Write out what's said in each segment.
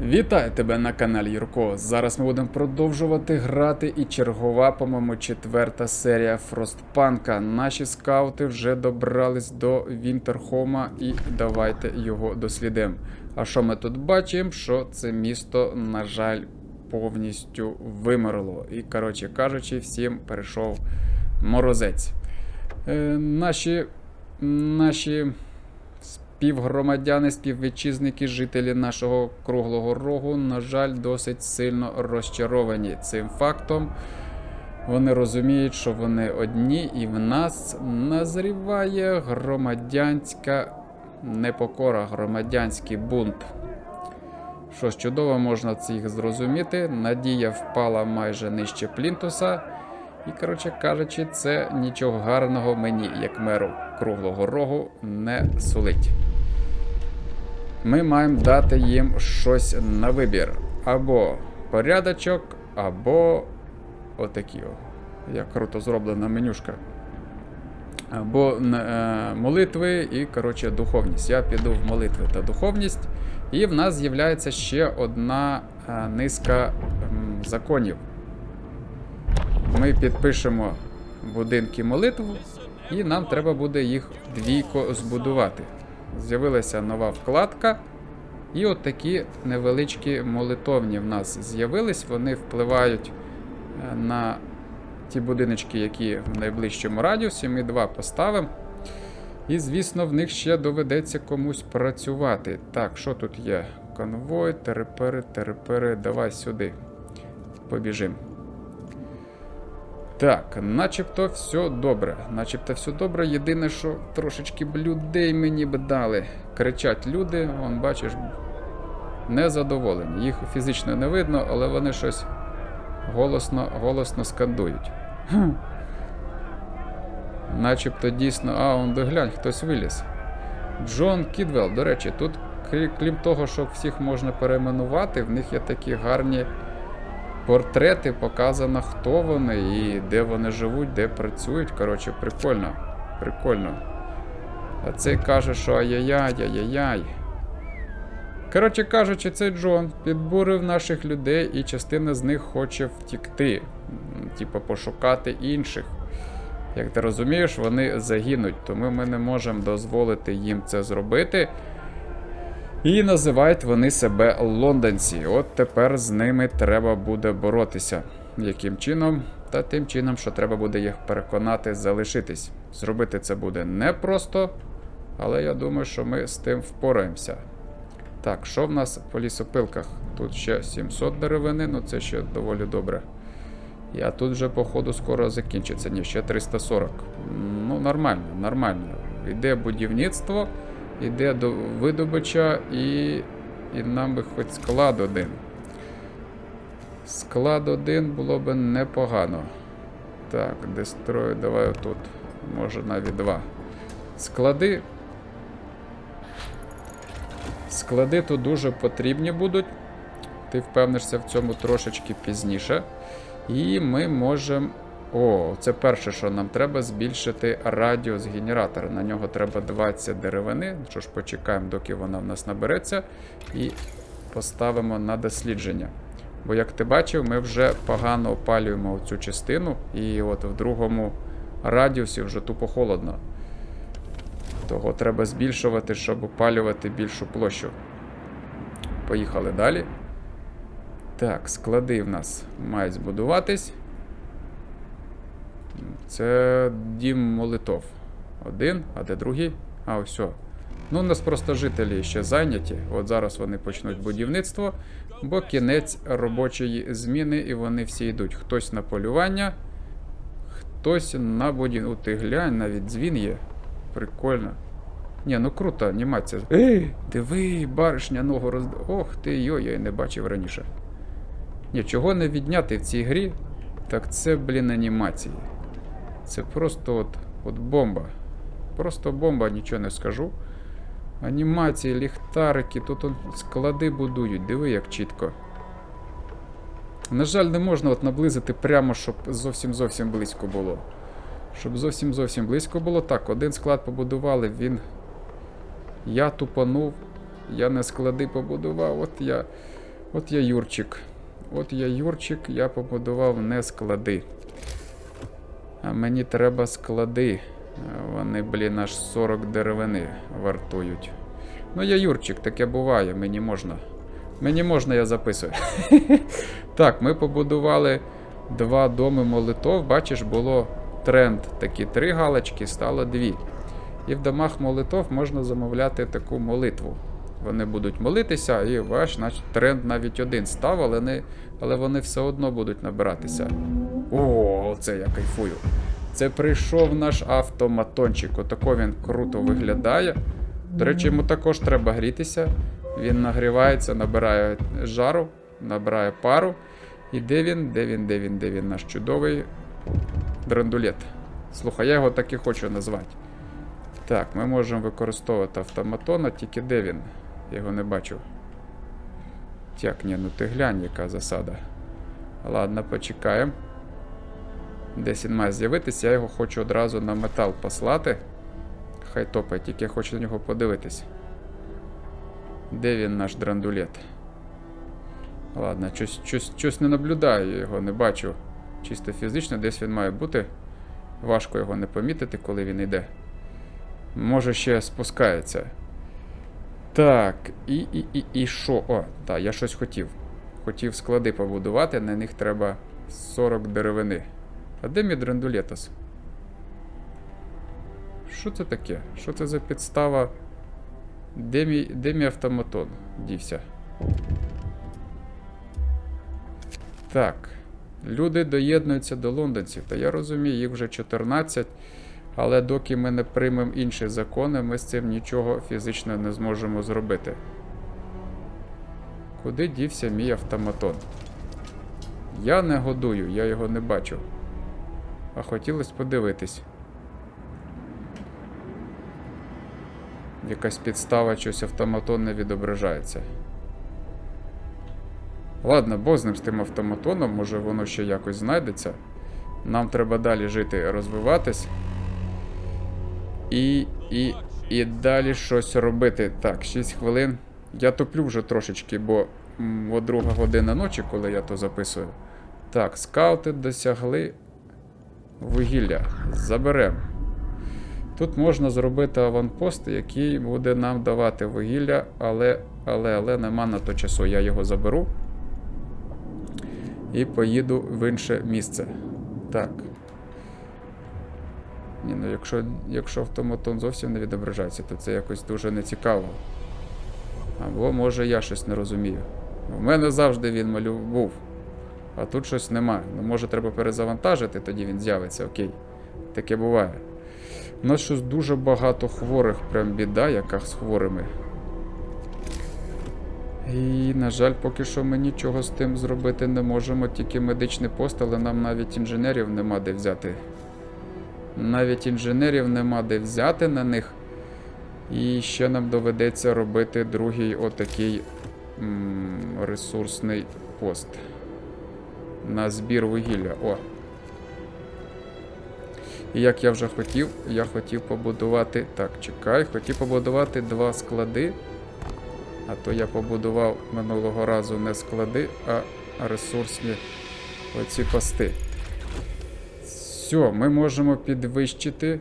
Вітаю тебе на каналі Юрко. Зараз ми будемо продовжувати грати і чергова, по-моєму, четверта серія Фростпанка. Наші скаути вже добрались до Вінтерхома і давайте його дослідимо. А що ми тут бачимо? Що це місто, на жаль, повністю вимерло. І, коротше кажучи, всім перейшов морозець. Е, наші, наші співгромадяни, співвітчизники, жителі нашого круглого рогу, на жаль, досить сильно розчаровані цим фактом. Вони розуміють, що вони одні, і в нас назріває громадянська непокора, громадянський бунт. Що ж, чудово можна це їх зрозуміти. Надія впала майже нижче плінтуса. І, коротше кажучи, це нічого гарного мені, як меру круглого рогу, не сулить. Ми маємо дати їм щось на вибір. Або порядочок, або отакі. о. Як круто зроблена менюшка. Або е, молитви і, коротше, духовність. Я піду в молитви та духовність. І в нас з'являється ще одна е, низка м, законів. Ми підпишемо будинки молитв, і нам треба буде їх двійко збудувати. З'явилася нова вкладка. І от такі невеличкі молитовні в нас з'явились. Вони впливають е, на ті будиночки, які в найближчому радіусі. Ми два поставимо. І, звісно, в них ще доведеться комусь працювати. Так, що тут є? Конвой, терепери, терепери, давай сюди. Побіжимо. Так, начебто все добре. Начебто все добре. Єдине, що трошечки б людей мені б дали. Кричать люди, вон, бачиш, незадоволені. Їх фізично не видно, але вони щось голосно, голосно скандують. Хм. Начебто дійсно, а, он доглянь, хтось виліз. Джон Кідвелл, до речі, тут, крім того, що всіх можна перейменувати, в них є такі гарні портрети, показано, хто вони і де вони живуть, де працюють. Коротше, прикольно. Прикольно. А цей каже, що ай-яй-яй, ай-яй-яй. Коротше кажучи, цей Джон підбурив наших людей, і частина з них хоче втікти. М, Типу, пошукати інших. Як ти розумієш, вони загинуть, тому ми не можемо дозволити їм це зробити. І називають вони себе лондонці. От тепер з ними треба буде боротися. Яким чином? Та тим чином, що треба буде їх переконати залишитись. Зробити це буде непросто, але я думаю, що ми з тим впораємося. Так, що в нас по лісопилках? Тут ще 700 деревини, ну це ще доволі добре. А тут вже, походу, скоро закінчиться. Ні, ще 340. Ну, нормально, нормально. Йде будівництво, йде до видобича і. І нам би хоч склад один. Склад один було б непогано. Так, дестрой, давай отут. Може навіть два. Склади. Склади тут дуже потрібні будуть. Ти впевнишся в цьому трошечки пізніше. І ми можемо. О, це перше, що нам треба збільшити радіус генератора. На нього треба 20 деревини. Що ж, почекаємо, доки вона в нас набереться. І поставимо на дослідження. Бо, як ти бачив, ми вже погано опалюємо цю частину, і от в другому радіусі вже тупо холодно. Того треба збільшувати, щоб опалювати більшу площу. Поїхали далі. Так, склади в нас мають збудуватись. Це дім молитов. Один, а де другий? А, ось. Ну, у нас просто жителі ще зайняті. От зараз вони почнуть будівництво, бо кінець робочої зміни, і вони всі йдуть. Хтось на полювання, хтось на будівництво. Ти глянь, навіть дзвін є. Прикольно. Ні, ну круто, анімація. Ей, диви, баришня ногу роз... Ох ти йо, я й не бачив раніше. Ні, чого не відняти в цій грі, так це, блін, анімації. Це просто от, от бомба. Просто бомба, нічого не скажу. Анімації, ліхтарики, тут он склади будують, диви як чітко. На жаль, не можна от наблизити прямо, щоб зовсім зовсім близько було. Щоб зовсім зовсім близько було. Так, один склад побудували, він. Я тупанув, я не склади побудував, от я От я Юрчик. От я Юрчик, я побудував не склади. А мені треба склади. Вони, блін, аж 40 деревини вартують. Ну, я Юрчик, таке буває, мені можна. Мені можна, я записую. так, ми побудували два доми молитов. Бачиш, було тренд такі три галочки, стало дві. І в домах молитов можна замовляти таку молитву. Вони будуть молитися, і ваш тренд навіть один став, але, не, але вони все одно будуть набиратися. О, це я кайфую. Це прийшов наш автоматончик. Отако він круто виглядає. До речі, йому також треба грітися. Він нагрівається, набирає жару, набирає пару. І де він? Де він, де він, де він? Наш чудовий драндулет. Слухай, я його так і хочу назвати. Так, ми можемо використовувати автоматона, тільки де він? Я його не бачу. Тяк, ні, ну ти глянь, яка засада. Ладно, почекаємо. Десь він має з'явитися, я його хочу одразу на метал послати. Хай топає, тільки я хочу на нього подивитись. Де він наш драндулет? Ладно, щось, не наблюдаю, його не бачу. Чисто фізично, десь він має бути. Важко його не помітити, коли він йде. Може ще спускається. Так, і і, і, і що? О, так, я щось хотів. Хотів склади побудувати, на них треба 40 деревини. А де мій драндулетос? Що це таке? Що це за підстава? Де мій, де мій автоматон? Дівся. Так. Люди доєднуються до лондонців. Та я розумію, їх вже 14. Але доки ми не приймемо інші закони, ми з цим нічого фізично не зможемо зробити. Куди дівся мій автоматон? Я не годую, я його не бачу. А хотілося подивитись. Якась підстава, щось автоматон не відображається. Ладно, бо з ним з тим автоматоном, може воно ще якось знайдеться. Нам треба далі жити, розвиватись. І, і, і далі щось робити. Так, 6 хвилин. Я топлю вже трошечки, бо от друга година ночі, коли я то записую. Так, скаути досягли вугілля. Заберемо. Тут можна зробити аванпост, який буде нам давати вугілля, але, але, але нема на то часу. Я його заберу і поїду в інше місце. Так. Ні, ну якщо, якщо автоматон зовсім не відображається, то це якось дуже нецікаво. Або може я щось не розумію. У мене завжди він малю був. А тут щось нема. Ну, може, треба перезавантажити, тоді він з'явиться, окей. Таке буває. У нас щось дуже багато хворих, прям біда, яка з хворими. І, на жаль, поки що ми нічого з тим зробити не можемо, тільки медичний пост, але нам навіть інженерів нема де взяти. Навіть інженерів нема де взяти на них. І ще нам доведеться робити другий отакий ресурсний пост. На збір вугілля. О. І як я вже хотів, я хотів побудувати. Так, чекай, хотів побудувати два склади. А то я побудував минулого разу не склади, а ресурсні оці пости. Все, ми можемо підвищити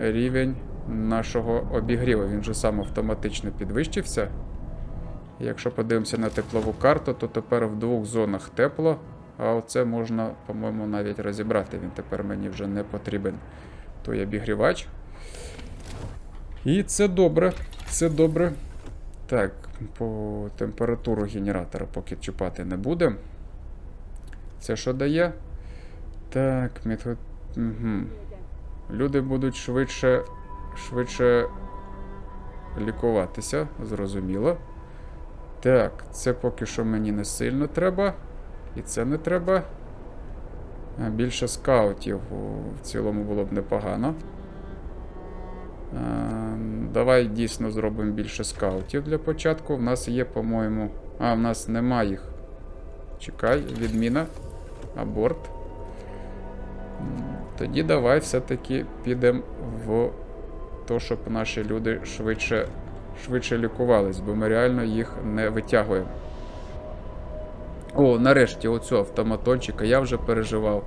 рівень нашого обігріву. Він же сам автоматично підвищився. Якщо подивимося на теплову карту, то тепер в двох зонах тепло. А оце можна, по-моєму, навіть розібрати. Він тепер мені вже не потрібен. Той обігрівач. І це добре. Це добре. Так, по температуру генератора поки чіпати не будемо. Це що дає? Так, метод. Угу. Люди будуть швидше, швидше лікуватися, зрозуміло. Так, це поки що мені не сильно треба. І це не треба. Більше скаутів в цілому було б непогано. Давай дійсно зробимо більше скаутів для початку. В нас є, по-моєму. А, в нас нема їх. Чекай, відміна. Аборт. Тоді давай все-таки підемо в то, щоб наші люди швидше, швидше лікувались, бо ми реально їх не витягуємо. О, нарешті, оцю автоматончика я вже переживав.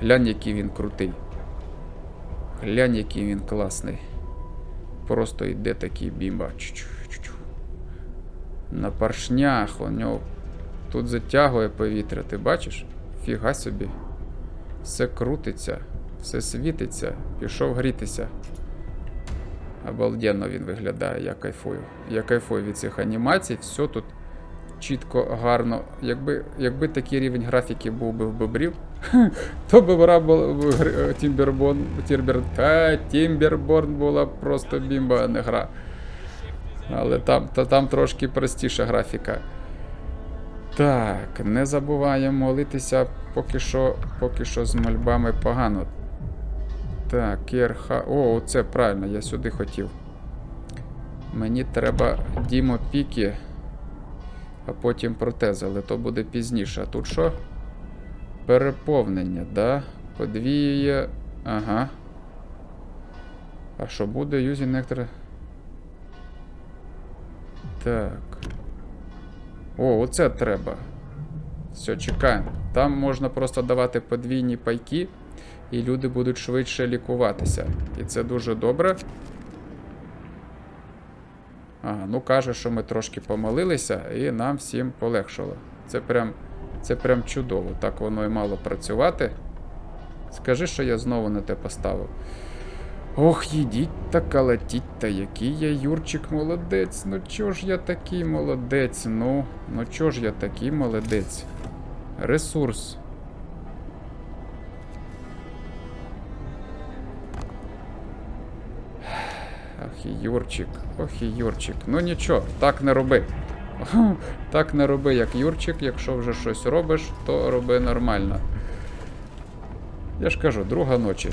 Глянь, який він крутий. Глянь, який він класний. Просто йде такий бімба. Чу-чу-чу-чу. На поршнях у нього тут затягує повітря, ти бачиш? Фіга собі. Все крутиться, все світиться, пішов грітися. Обалденно він виглядає, я кайфую. Я кайфую від цих анімацій, все тут чітко, гарно. Якби, якби такий рівень графіки був би в бобрів, то бобра була б гр- Тімбербон, Тірбер, та, Тімберборн була просто бімба, а не гра. Але там, та, там трошки простіша графіка. Так, не забуваємо молитися поки що, поки що з мольбами погано. Так, Кірха. О, оце правильно, я сюди хотів. Мені треба Дімо Пікі, а потім протези, але то буде пізніше. А тут що? Переповнення, да? Подвіює. Ага. А що буде? Юзі нектор. Так. О, оце треба. Все, чекаємо. Там можна просто давати подвійні пайки, і люди будуть швидше лікуватися. І це дуже добре. Ага, ну каже, що ми трошки помолилися, і нам всім полегшало. Це прям, це прям чудово. Так воно і мало працювати. Скажи, що я знову не те поставив. Ох, їдіть та калатіть, та який я Юрчик молодець. Ну чого ж я такий молодець? Ну, ну чого ж я такий молодець? Ресурс. Ах, і Юрчик, ох і Юрчик. Ну нічого, так не роби. Так не роби, як Юрчик. Якщо вже щось робиш, то роби нормально. Я ж кажу, друга ночі.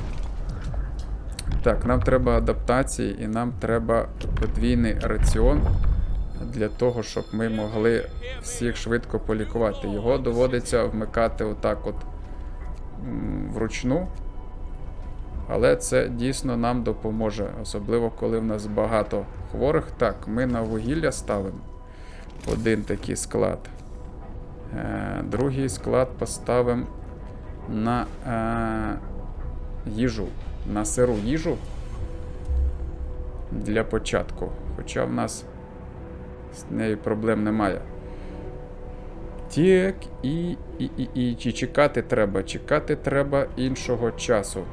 Так, нам треба адаптації і нам треба подвійний раціон для того, щоб ми могли всіх швидко полікувати. Його доводиться вмикати отак от вручну. Але це дійсно нам допоможе, особливо коли в нас багато хворих. Так, ми на вугілля ставимо один такий склад. Е, другий склад поставимо на е, їжу, на сиру їжу для початку. Хоча в нас з нею проблем немає. Так, і, і, і, і, і чекати треба. Чекати треба іншого часу.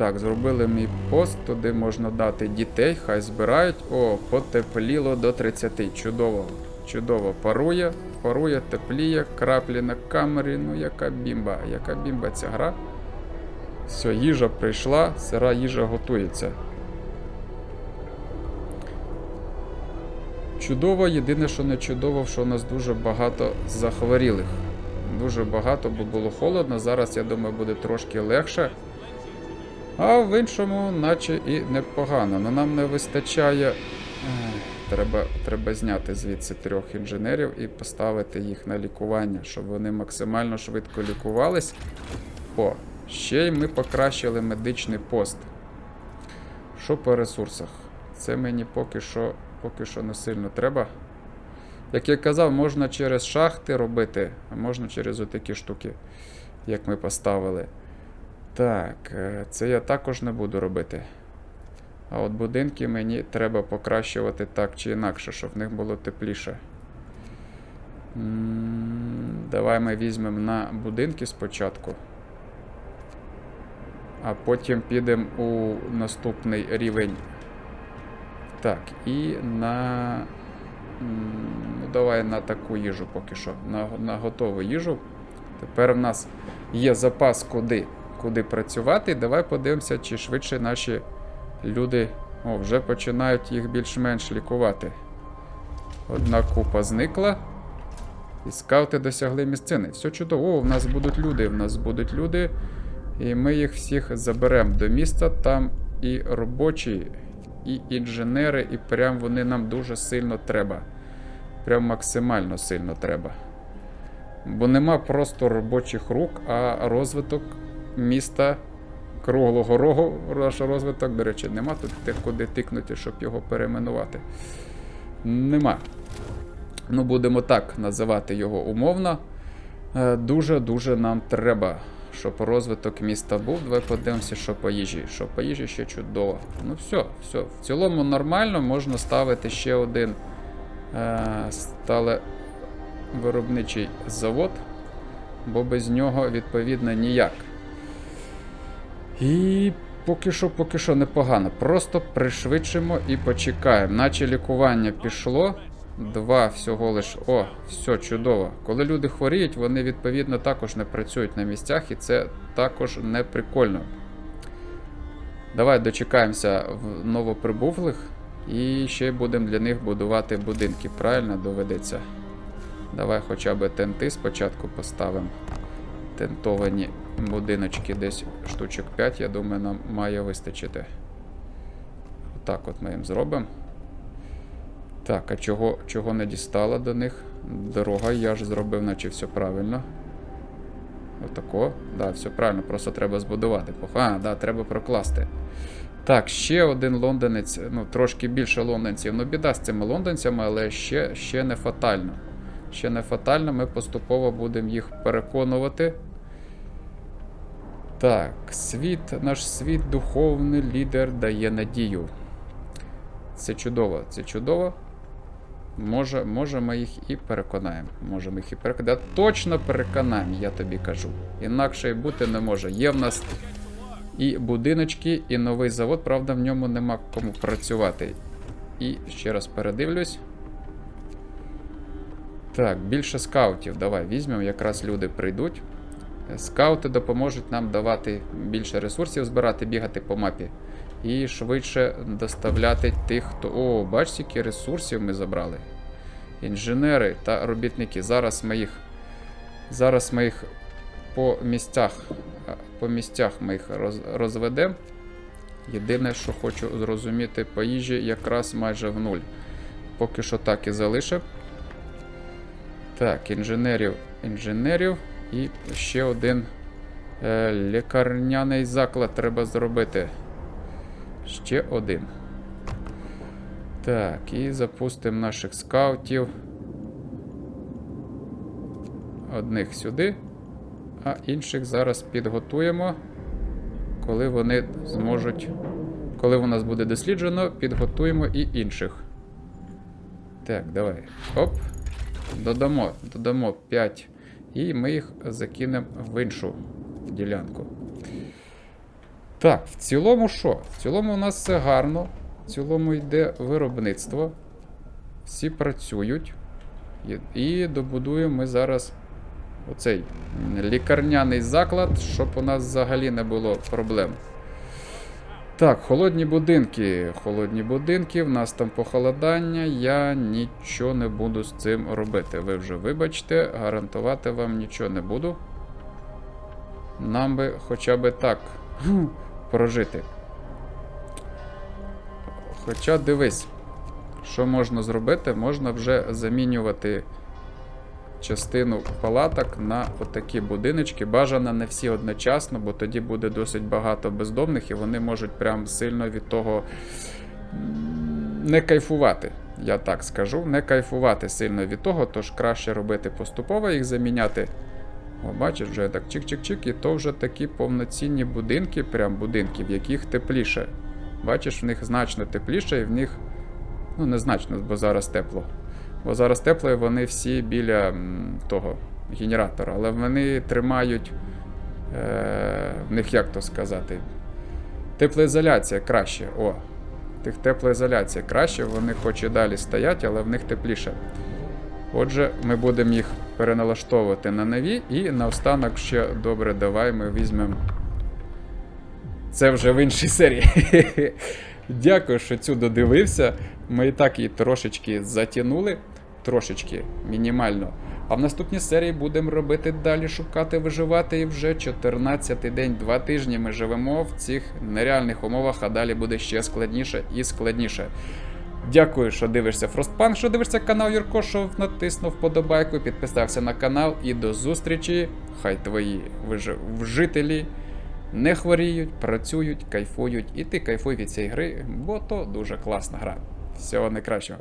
Так, зробили мій пост, туди можна дати дітей, хай збирають. О, потепліло до 30. Чудово. Чудово. Парує, парує, тепліє, краплі на камері. Ну, яка бімба, яка бімба ця гра. Все, їжа прийшла, сира їжа готується. Чудово, єдине, що не чудово, що у нас дуже багато захворілих. Дуже багато, бо було холодно. Зараз, я думаю, буде трошки легше. А в іншому, наче і непогано. Но нам не вистачає. Треба, треба зняти звідси трьох інженерів і поставити їх на лікування, щоб вони максимально швидко лікувались. О, ще й ми покращили медичний пост. Що по ресурсах? Це мені поки що, поки що не сильно треба. Як я казав, можна через шахти робити, а можна через отакі штуки, як ми поставили. Так, е, це я також не буду робити. А от будинки мені треба покращувати так чи інакше, щоб в них було тепліше. Давай ми візьмемо на будинки спочатку. А потім підемо у наступний рівень. Так, і на. Ну, давай на таку їжу поки що. На, на готову їжу. Тепер в нас є запас куди, куди працювати. Давай подивимося, чи швидше наші люди о, вже починають їх більш-менш лікувати. Одна купа зникла. І скаути досягли місцини. Все чудово. О, в нас будуть люди, в нас будуть люди. І ми їх всіх заберемо до міста. Там і робочі, і інженери, і прям вони нам дуже сильно треба. Прям максимально сильно треба. Бо нема просто робочих рук, а розвиток міста круглого рогу, наш розвиток, до речі, нема тут де куди тикнути, щоб його перейменувати. Нема. Ну, будемо так називати його умовно. Дуже-дуже нам треба, щоб розвиток міста був. Давай подивимося, що по їжі. Що по їжі ще чудово. Ну все, все. В цілому нормально, можна ставити ще один е, стале виробничий завод, бо без нього, відповідно, ніяк. І поки що, поки що непогано. Просто пришвидшимо і почекаємо. Наче лікування пішло. Два всього лиш. О, все чудово. Коли люди хворіють, вони відповідно також не працюють на місцях, і це також не прикольно. Давай дочекаємося в новоприбувлих і ще будемо для них будувати будинки. Правильно доведеться. Давай хоча б тенти спочатку поставимо. Тентовані будиночки десь штучок 5, я думаю, нам має вистачити. Отак от ми їм зробимо. Так, а чого, чого не дістала до них? Дорога, я ж зробив, наче все правильно. Отако. Да, все правильно, просто треба збудувати. А, да, треба прокласти. Так, ще один лондонець, ну, трошки більше лондонців. Ну, біда з цими лондонцями, але ще, ще не фатально. Ще не фатально, ми поступово будемо їх переконувати. Так, світ, наш світ, духовний лідер дає надію. Це чудово, це чудово. Може, може ми їх і переконаємо. Може, ми їх і переконаємо. Точно переконаємо, я тобі кажу. Інакше і бути не може. Є в нас і будиночки, і новий завод, правда, в ньому нема кому працювати. І ще раз передивлюсь. Так, більше скаутів. Давай візьмемо, якраз люди прийдуть. Скаути допоможуть нам давати більше ресурсів збирати, бігати по мапі. І швидше доставляти тих, хто. О, бачите, які ресурсів ми забрали. Інженери та робітники. Зараз ми їх. Зараз ми їх по місцях. По місцях ми їх роз, розведемо. Єдине, що хочу зрозуміти, по їжі якраз майже в нуль. Поки що так і залишив. Так, інженерів, інженерів. І ще один е, лікарняний заклад треба зробити. Ще один. Так, і запустимо наших скаутів. Одних сюди, а інших зараз підготуємо. Коли вони зможуть. Коли у нас буде досліджено, підготуємо і інших. Так, давай. Оп. Додамо, додамо 5. І ми їх закинемо в іншу ділянку. Так, в цілому що? В цілому у нас все гарно. В цілому йде виробництво. Всі працюють. І, добудуємо ми зараз оцей лікарняний заклад, щоб у нас взагалі не було проблем. Так, холодні будинки. Холодні будинки, в нас там похолодання. Я нічого не буду з цим робити. Ви вже вибачте, гарантувати вам нічого не буду. Нам би хоча б так прожити. Хоча дивись, що можна зробити, можна вже замінювати частину палаток на отакі будиночки. Бажано не всі одночасно, бо тоді буде досить багато бездомних, і вони можуть прям сильно від того не кайфувати. Я так скажу, не кайфувати сильно від того, тож краще робити поступово їх заміняти. О, бачиш, вже так чик-чик-чик, і то вже такі повноцінні будинки, прям будинки, в яких тепліше. Бачиш, в них значно тепліше, і в них, ну, незначно, бо зараз тепло. Бо зараз тепло, і вони всі біля того генератора. Але вони тримають. Е, в них як то сказати? Теплоізоляція краще. О, тих теплоізоляція краще, вони хоч і далі стоять, але в них тепліше. Отже, ми будемо їх переналаштовувати на нові, і наостанок ще добре, давай ми візьмемо. Це вже в іншій серії. Дякую, що цю додивився. Ми і так її трошечки затягнули, трошечки, мінімально. А в наступній серії будемо робити далі, шукати, виживати. І вже 14-й день, 2 тижні ми живемо в цих нереальних умовах, а далі буде ще складніше і складніше. Дякую, що дивишся Frostpunk, що дивишся канал Юрко, що натиснув вподобайку, підписався на канал і до зустрічі. Хай твої вжителі не хворіють, працюють, кайфують, і ти кайфуй від цієї гри, бо то дуже класна гра. Всього найкращого.